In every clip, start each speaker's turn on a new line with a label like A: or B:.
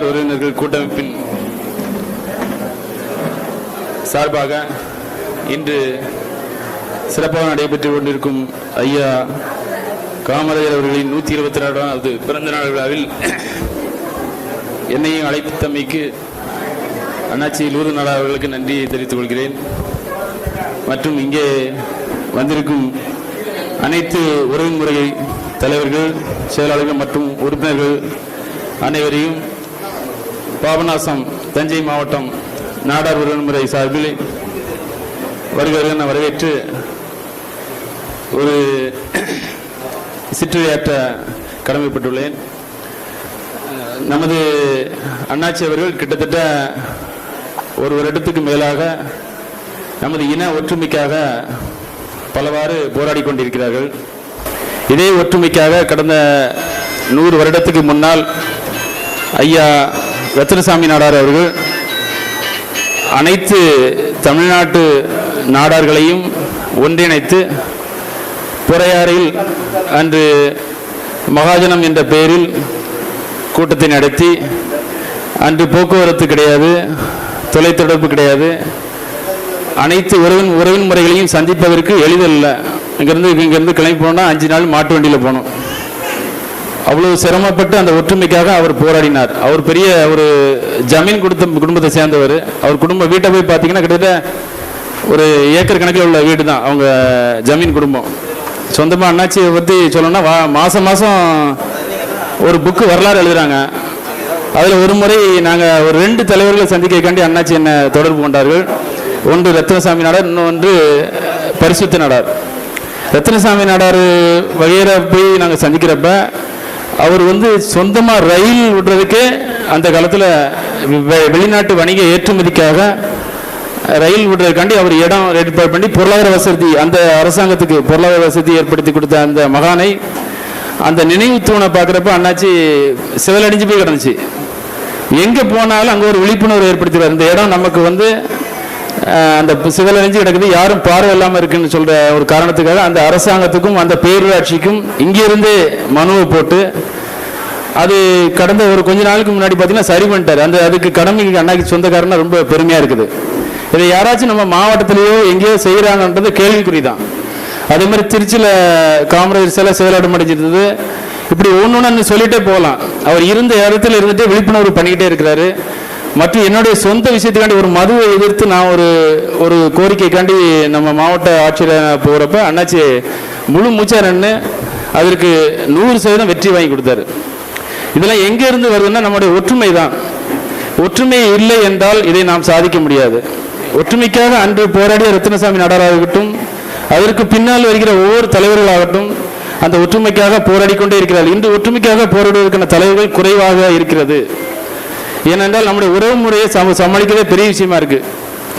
A: உறவினர்கள் கூட்டமைப்பின் சார்பாக இன்று சிறப்பாக நடைபெற்றுக் கொண்டிருக்கும் ஐயா காமராஜர் அவர்களின் நூற்றி இருபத்தி நாலாவது பிறந்த நாள் விழாவில் என்னையும் அழைத்தமைக்கு அண்ணாச்சி லூரு நாடா அவர்களுக்கு நன்றியை தெரிவித்துக் கொள்கிறேன். மற்றும் இங்கே வந்திருக்கும் அனைத்து உறவுமுறை தலைவர்கள் செயலாளர்கள் மற்றும் உறுப்பினர்கள் அனைவரையும் பாபநாசம் தஞ்சை மாவட்டம் நாடார் உறவுமுறை சார்பில் வருகிறவர்கள் என வரவேற்று ஒரு சிற்றுரையாற்ற கடமைப்பட்டுள்ளேன். நமது அண்ணாச்சி அவர்கள் கிட்டத்தட்ட ஒரு வருடத்துக்கு மேலாக நமது இன ஒற்றுமைக்காக பலவாறு போராடி கொண்டிருக்கிறார்கள். இதே ஒற்றுமைக்காக கடந்த நூறு வருடத்துக்கு முன்னால் ஐயா ரத்னசாமி நாடார் அவர்கள் அனைத்து தமிழ்நாட்டு நாடார்களையும் ஒன்றிணைத்து புறையாறில் அன்று மகாஜனம் என்ற பெயரில் கூட்டத்தை நடத்தி அன்று போக்குவரத்து கிடையாது தொலைத்தொடர்பு கிடையாது அனைத்து உறவின் உறவின் முறைகளையும் சந்திப்பதற்கு எளிதல்ல. இங்கேருந்து இங்கேருந்து கிளம்பி போனால் அஞ்சு நாள் மாட்டு வண்டியில் போகணும். அவ்வளவு சிரமப்பட்டு அந்த ஒற்றுமைக்காக அவர் போராடினார். அவர் பெரிய ஒரு ஜமீன் கொடுத்த குடும்பத்தை சேர்ந்தவர். அவர் குடும்ப வீட்டை போய் பார்த்தீங்கன்னா கிட்டத்தட்ட ஒரு ஏக்கர் கணக்கில் உள்ள வீடு தான் அவங்க ஜமீன் குடும்பம். சொந்தமாக அண்ணாச்சியை பற்றி சொல்லணும்னா வா மாதம் மாதம் ஒரு புக்கு வரலாறு எழுதுகிறாங்க அதில் ஒரு முறை நாங்கள் ஒரு ரெண்டு தலைவர்களை சந்திக்கக்காண்டி அண்ணாச்சி என்னை தொடர்பு கொண்டார்கள். ஒன்று ரத்னசாமி நாடார் இன்னொன்று பரிசுத்த நாடார். ரத்னசாமி நாடார் வகையற போய் நாங்கள் சந்திக்கிறப்ப அவர் வந்து சொந்தமாக ரயில் விடுறதுக்கே அந்த காலத்தில் வெளிநாட்டு வணிக ஏற்றுமதிக்காக ரயில் விடுறதுக்காண்டி அவர் இடம் ஏற்பாடு பண்ணி பொருளாதார வசதி அந்த அரசாங்கத்துக்கு பொருளாதார வசதி ஏற்படுத்தி கொடுத்த அந்த மகானை அந்த நினைவு தூணை பார்க்குறப்ப அண்ணாச்சி சிவலடிஞ்சு போய் கிடந்துச்சு. எங்கே போனாலும் அங்கே ஒரு விழிப்புணர்வு ஏற்படுத்திடுவார். இந்த இடம் நமக்கு வந்து அந்த சிவல் சிவலறிஞ்சு கிடக்குது. யாரும் பார்வை இல்லாமல் இருக்குன்னு சொல்ற ஒரு காரணத்துக்காக அந்த அரசாங்கத்துக்கும் அந்த பேரூராட்சிக்கும் இங்கிருந்து மனுவை போட்டு அது கடந்த ஒரு கொஞ்ச நாளுக்கு முன்னாடி பார்த்தீங்கன்னா சரி பண்ணிட்டாரு. அந்த அதுக்கு கடமைக்கு அண்ணாக்கு சொந்தக்காரனா ரொம்ப பெருமையா இருக்குது. இதை யாராச்சும் நம்ம மாவட்டத்திலேயோ எங்கேயோ செய்கிறாங்கன்றது கேள்விக்குறி தான் அதே மாதிரி திருச்சியில் காமராஜர் சிலை செயலாடம் அடைஞ்சிருந்தது. இப்படி ஒன்று ஒன்று சொல்லிட்டே போகலாம். அவர் இருந்த இடத்துல இருந்துட்டு விழிப்புணர்வு பண்ணிக்கிட்டே இருக்கிறாரு. மற்றும் என்னுடைய சொந்த விஷயத்துக்காண்டி ஒரு மதுவை எதிர்த்து நான் ஒரு ஒரு கோரிக்கைக்காண்டி நம்ம மாவட்ட ஆட்சியில் போகிறப்ப அண்ணாச்சி முழு மூச்சா நின்று அதற்கு நூறு சதவீதம் வெற்றி வாங்கி கொடுத்தாரு. இதெல்லாம் எங்கேருந்து வருதுன்னா நம்முடைய ஒற்றுமை தான். ஒற்றுமை இல்லை என்றால் இதை நாம் சாதிக்க முடியாது. ஒற்றுமைக்காக அன்று போராடிய ரத்னசாமி நாடாராகட்டும் அதற்கு பின்னால் வருகிற ஒவ்வொரு தலைவர்களாகட்டும் அந்த ஒற்றுமைக்காக போராடி கொண்டே இருக்கிறார்கள் இன்று ஒற்றுமைக்காக போராடுவதற்கான தலைவர்கள் குறைவாக இருக்கிறது. ஏனென்றால் நம்முடைய உறவு முறையை சம சமாளிக்கவே பெரிய விஷயமா இருக்கு.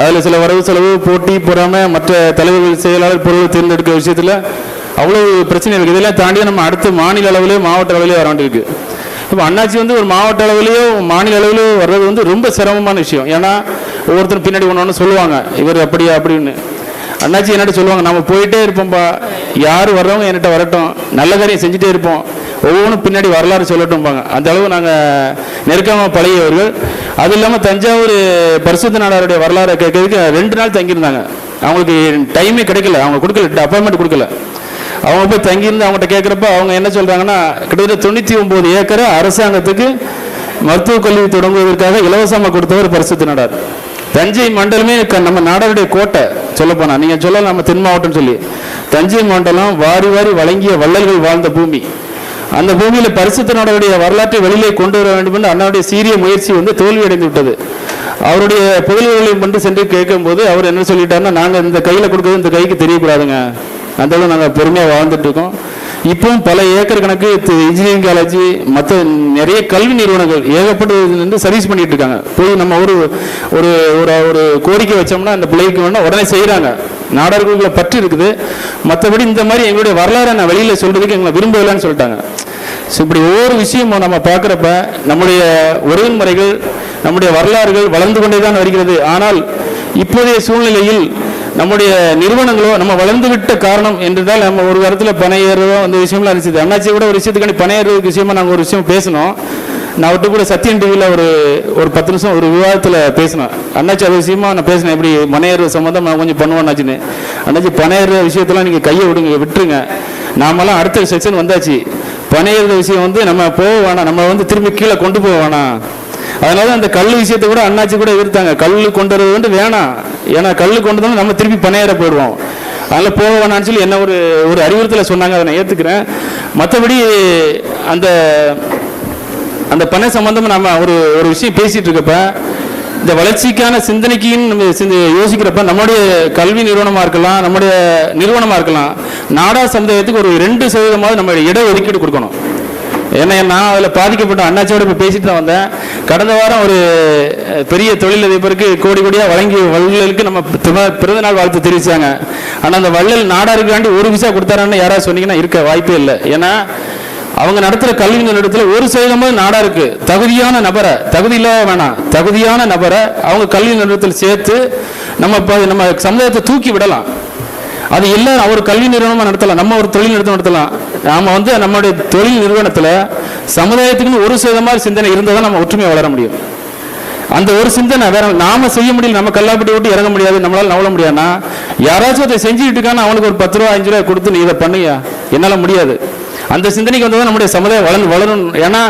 A: அதில் சில வரவு செலவு போட்டி பொறாமை மற்ற தலைவர்கள் செயலாளர் பொருள் தேர்ந்தெடுக்கிற விஷயத்தில் அவ்வளோ பிரச்சனை இருக்குது இதெல்லாம் தாண்டி நம்ம அடுத்து மாநில அளவிலேயே மாவட்ட அளவிலேயே வர வேண்டியிருக்கு. இப்போ அண்ணாச்சி வந்து ஒரு மாவட்ட அளவிலேயோ மாநில அளவிலேயோ வர்றது வந்து ரொம்ப சிரமமான விஷயம். ஏன்னா ஒவ்வொருத்தரும் பின்னாடி ஒன்று ஒன்று சொல்லுவாங்க. இவர் அப்படியா அப்படின்னு. அண்ணாச்சி என்னட்ட சொல்லுவாங்க நம்ம போயிட்டே இருப்போம்ப்பா யார் வர்றவங்க என்கிட்ட வரட்டும். நல்ல காரியம் செஞ்சுட்டே இருப்போம். ஒவ்வொன்றும் பின்னாடி வரலாறு சொல்லட்டும்பாங்க. அந்த அளவு நாங்கள் நெருக்கமாக பழகியவர்கள் அது இல்லாமல் தஞ்சாவூர் பரிசுத்த நாடாருடைய வரலாறை கேட்கறதுக்கு ரெண்டு நாள் தங்கியிருந்தாங்க. அவங்களுக்கு டைமே கிடைக்கல. அவங்க கொடுக்கல அப்பாயின்மெண்ட் கொடுக்கல. அவங்க போய் தங்கியிருந்து அவங்ககிட்ட கேட்குறப்ப அவங்க என்ன சொல்கிறாங்கன்னா கிட்டத்தட்ட தொண்ணூற்றி ஒம்பது ஏக்கரை அரசாங்கத்துக்கு மருத்துவக் கல்வி தொடங்குவதற்காக இலவசமாக கொடுத்தவர் பரிசுத்த நாடார். தஞ்சை மண்டலமே க- நம்ம நாடாருடைய கோட்டை சொல்லப்போனா நீங்கள் சொல்லலாம் நம்ம தென் மாவட்டம் சொல்லி. தஞ்சை மண்டலம் வாரி வாரி வழங்கிய வள்ளல்கள் வாழ்ந்த பூமி. அந்த பூமியில் பரிசுத்த வரலாற்றை வெளியிலே கொண்டு வர வேண்டும் என்று அண்ணாவுடைய சீரிய முயற்சி வந்து தோல்வியடைந்து விட்டது அவருடைய புகழ்களை கொண்டு சென்று கேட்கும்போது அவர் என்ன சொல்லிட்டாருன்னா நாங்கள் இந்த கையில் கொடுக்கறது இந்த கைக்கு தெரியக்கூடாதுங்க. அந்த அளவு நாங்கள் பொறுமையா வாழ்ந்துட்டு இருக்கோம். இப்பவும் பல ஏக்கர் கணக்கு இன்ஜினியரிங் காலேஜ் மற்ற நிறைய கல்வி நிறுவனங்கள் ஏகப்பட்டதுலேருந்து சர்வீஸ் பண்ணிட்டு இருக்காங்க போய் நம்ம ஒரு ஒரு ஒரு ஒரு கோரிக்கை வச்சோம்னா அந்த பிள்ளைக்கு வேணா உடனே செய்கிறாங்க நாடார்களுக்குள்ள பற்று இருக்குது. மற்றபடி இந்த மாதிரி எங்களுடைய வரலாறை நான் வெளியில சொல்றதுக்கு எங்களை விரும்பவில்லைன்னு சொல்லிட்டாங்க. ஸோ இப்படி ஒவ்வொரு விஷயமும் நம்ம பார்க்குறப்ப நம்முடைய உறவின் முறைகள் நம்முடைய வரலாறுகள் வளர்ந்து கொண்டே தான் வருகிறது. ஆனால் இப்போதைய சூழ்நிலையில் நம்முடைய நிறுவனங்களோ நம்ம வளர்ந்து விட்ட காரணம் என்றால் நம்ம ஒரு வாரத்தில் பணம் ஏறுறதோ அந்த விஷயம்லாம் இருந்துச்சு. அண்ணாச்சி கூட ஒரு விஷயத்துக்காண்டி பணம் ஏறுறதுக்கு விஷயமா நாங்கள் ஒரு விஷயம் பேசினோம். நான் அவர்கிட்ட கூட சத்தியன் டிவியில் ஒரு ஒரு பத்து நிமிஷம் ஒரு விவாதத்தில் பேசினேன். அண்ணாச்சி அது விஷயமா நான் பேசினேன். எப்படி பனையர் சம்மந்தம் நான் கொஞ்சம் பண்ணுவேன் அண்ணாச்சி பனையர் விஷயத்தெல்லாம் நீங்கள் கையை விடுங்க விட்டுருங்க. நாமெல்லாம் அடுத்த செக்ஷன் வந்தாச்சு. பனையர் விஷயம் வந்து நம்ம போக வேணாம். நம்ம வந்து திரும்பி கீழே கொண்டு போக வேணாம். அதனால அந்த கல் விஷயத்தை கூட அண்ணாச்சி கூட எதிர்த்தாங்க. கல் கொண்டு வரது வந்து வேணாம். ஏன்னா கல் கொண்டு வந்தோம்னா நம்ம திருப்பி பணையேற போயிடுவோம். அதனால போக வேணாம்னு சொல்லி என்ன ஒரு ஒரு அறிவுறுத்தலை சொன்னாங்க. அதை நான் ஏற்றுக்கிறேன் மற்றபடி அந்த அந்த பண சம்பந்தமாக நம்ம ஒரு ஒரு விஷயம் பேசிகிட்டு இருக்கப்ப இந்த வளர்ச்சிக்கான சிந்தனைக்குன்னு நம்ம சிந்தி யோசிக்கிறப்ப நம்முடைய கல்வி நிறுவனமாக இருக்கலாம் நம்முடைய நிறுவனமாக இருக்கலாம் நாடா சமுதாயத்துக்கு ஒரு ரெண்டு சதவீதமாவது நம்ம இட ஒதுக்கீடு கொடுக்கணும். ஏன்னா நான் அதில் பாதிக்கப்பட்ட அண்ணாச்சியோட இப்போ பேசிட்டு தான் வந்தேன். கடந்த வாரம் ஒரு பெரிய தொழிலதிபருக்கு கோடி கோடியாக வழங்கி வள்ளலுக்கு நம்ம பிறந்த பிறந்தநாள் வாழ்த்து தெரிவிச்சாங்க. ஆனால் அந்த வள்ளல் நாடாருக்காண்டி ஒரு விசா கொடுத்தாரான்னு யாராவது சொன்னீங்கன்னா இருக்க வாய்ப்பே இல்லை. ஏன்னா அவங்க நடத்துகிற கல்வி நிறுவனத்தில் ஒரு சதவீதமும் நாடா இருக்கு தகுதியான நபரை தகுதி இல்லாத வேணாம். தகுதியான நபரை அவங்க கல்வி நிறுவனத்தில் சேர்த்து நம்ம இப்போ நம்ம சமுதாயத்தை தூக்கி விடலாம். அது எல்லாரும் அவர் கல்வி நிறுவனமாக நடத்தலாம். நம்ம ஒரு தொழில் நிறுத்தம் நடத்தலாம். நாம வந்து நம்மளுடைய தொழில் நிறுவனத்துல சமுதாயத்துக்குன்னு ஒரு சதவீதமாக சிந்தனை இருந்தால் தான் நம்ம ஒற்றுமையை வளர முடியும். அந்த ஒரு சிந்தனை வேற நாம செய்ய முடியல நம்ம கல்லாப்பட்டி விட்டு இறங்க முடியாது நம்மளால நவள முடியாதுன்னா யாராச்சும் அதை செஞ்சுக்கிட்டு இருக்கான்னு அவனுக்கு ஒரு பத்து ரூபா அஞ்சு ரூபா கொடுத்து நீ இதை பண்ணியா என்னால முடியாது. அந்த சிந்தனைக்கு வந்தா நம்முடைய சமுதாயம் வளர்ந்து வளரும். ஏன்னா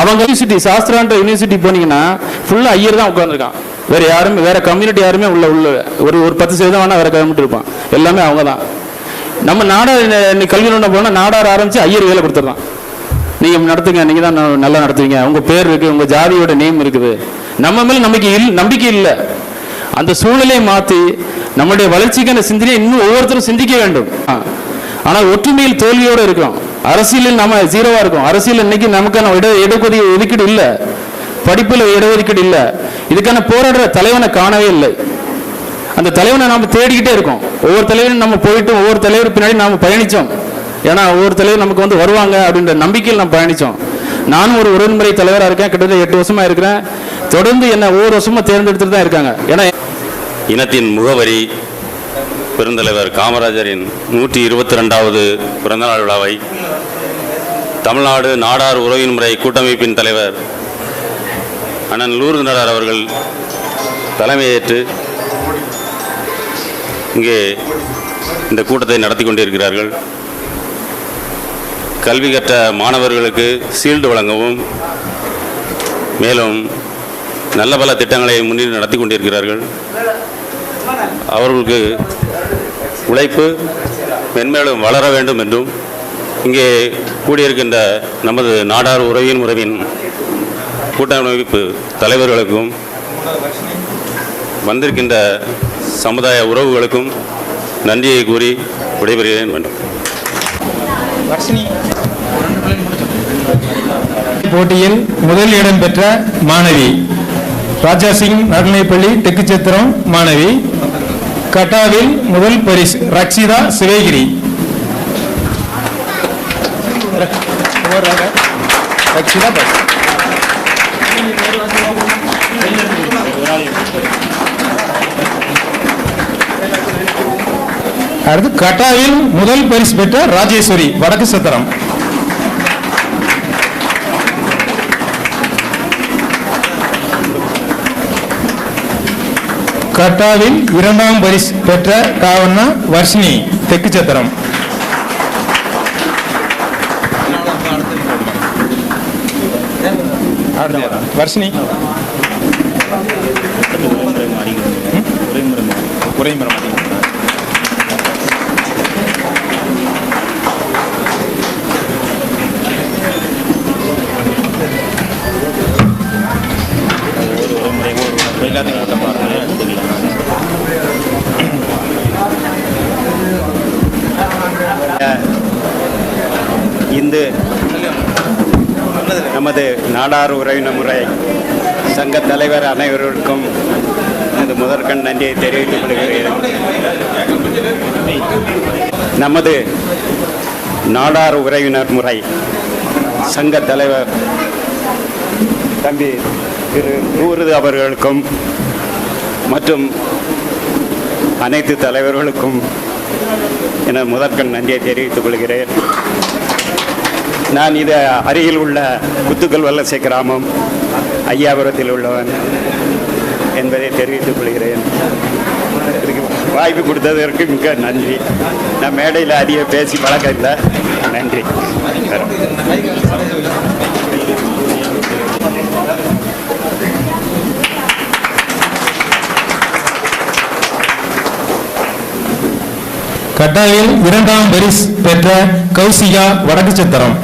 A: அவங்க யூனிவர்சிட்டி சாஸ்திரான்ற யூனிவர்சிட்டி போனீங்கன்னா ஃபுல்லா ஐயர் தான் உட்காந்துருக்கான் வேற யாருமே வேற கம்யூனிட்டி யாருமே உள்ள உள்ள ஒரு ஒரு பத்து சதவீதம் வேணா வேற கிளம்பிட்டு இருப்பான். எல்லாமே அவங்க தான். நம்ம நாடார் இன்னைக்கு கல்வி நிறுவனம் போனால் நாடார் ஆரம்பிச்சு ஐயர் வேலை கொடுத்துட்றான். நீங்கள் நடத்துங்க நீங்கள் தான் ந- நல்லா நடத்துவீங்க. உங்கள் பேர் இருக்குது உங்கள் ஜாதியோட நேம் இருக்குது. நம்ம மேலே நம்பிக்கை இல் நம்பிக்கை இல்லை. அந்த சூழ்நிலையை மாற்றி நம்முடைய வளர்ச்சிக்கான சிந்தனையை இன்னும் ஒவ்வொருத்தரும் சிந்திக்க வேண்டும். ஆ. ஆனால் ஒற்றுமையில் தோல்வியோடு இருக்கிறோம் அரசியலில் நம்ம ஜீரோவாக இருக்கோம். அரசியல் இன்னைக்கு நமக்கான இட இடஒதுக்கீடு ஒதுக்கீடு இல்லை. படிப்பில் இடஒதுக்கீடு இல்லை. இதுக்கான போராடுற தலைவனை காணவே இல்லை. அந்த தலைவனை நம்ம தேடிக்கிட்டே இருக்கோம். ஒவ்வொரு தலைவரும் நம்ம போயிட்டு ஒவ்வொரு தலைவர் பின்னாடி நாம் பயணித்தோம் ஏன்னா ஒவ்வொரு தலைவர் நமக்கு வந்து வருவாங்க அப்படின்ற நம்பிக்கையில் நம்ம பயணித்தோம் நானும் ஒரு உடன்முறை தலைவராக இருக்கேன். கிட்டத்தட்ட எட்டு வருஷமாக இருக்கிறேன். தொடர்ந்து என்ன ஒவ்வொரு வருஷமும் தேர்ந்தெடுத்துட்டு தான் இருக்காங்க. ஏன்னா
B: இனத்தின் முகவரி பெருந்தலைவர் காமராஜரின் நூற்றி இருபத்தி ரெண்டாவது பிறந்தநாள் விழாவை தமிழ்நாடு நாடார் உறவின் முறை கூட்டமைப்பின் தலைவர் அண்ணன் லூர்து நடார் அவர்கள் தலைமையேற்று இங்கே இந்த கூட்டத்தை நடத்தி கொண்டிருக்கிறார்கள். கல்வி கற்ற மாணவர்களுக்கு சீல்டு வழங்கவும் மேலும் நல்ல பல திட்டங்களை முன்னிட்டு நடத்தி கொண்டிருக்கிறார்கள். அவர்களுக்கு உழைப்பு மென்மேலும் வளர வேண்டும் என்றும் இங்கே கூடியிருக்கின்ற நமது நாடார் உறவின் உறவின் கூட்டமைப்பு தலைவர்களுக்கும் வந்திருக்கின்ற சமுதாய உறவுகளுக்கும் நன்றியை கூறி விடைபெறுகிறேன் வேண்டும்
C: போட்டியில் முதல் இடம் பெற்ற மாணவி. ராஜா சிங் நடுநிலைப்பள்ளி தெக்குச்சத்திரம் மாணவி. கட்டாவில் முதல் பரிசு ரக்ஷிதா சிவகிரி. ரக்ஷிதா அடுத்து கட்டாவில் முதல் பரிசு பெற்ற ராஜேஸ்வரி வடக்கு சத்திரம். கட்டாவில் இரண்டாம் பரிசு பெற்ற காவண்ணா வர்ஷினி தெற்கு சத்திரம். வர்ஷினி.
D: இந்து நமது நாடார் உறவினர் முறை சங்க தலைவர் அனைவருக்கும் எனது முதற்கண் நன்றியை தெரிவித்துக் கொள்கிறேன். நமது நாடார் உறவினர் முறை சங்க தலைவர் தம்பி திரு நூறுது அவர்களுக்கும் மற்றும் அனைத்து தலைவர்களுக்கும் என முதற்கண் நன்றியை தெரிவித்துக் கொள்கிறேன். நான் இது அருகில் உள்ள குத்துக்கல் வல்லசை கிராமம் ஐயாபுரத்தில் உள்ளவன் என்பதை தெரிவித்துக் கொள்கிறேன். இதுக்கு வாய்ப்பு கொடுத்ததற்கு மிக நன்றி. நான் மேடையில் அதிக பேசி பழக்கம் இல்லை நன்றி.
C: கட்டாயில் இரண்டாம் பரிசு பெற்ற கௌசிகா வடக்கு சித்திரம்.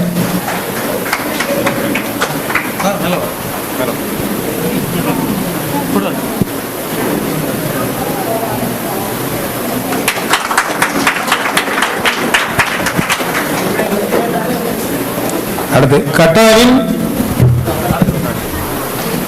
C: அடுத்து கட்டாவில்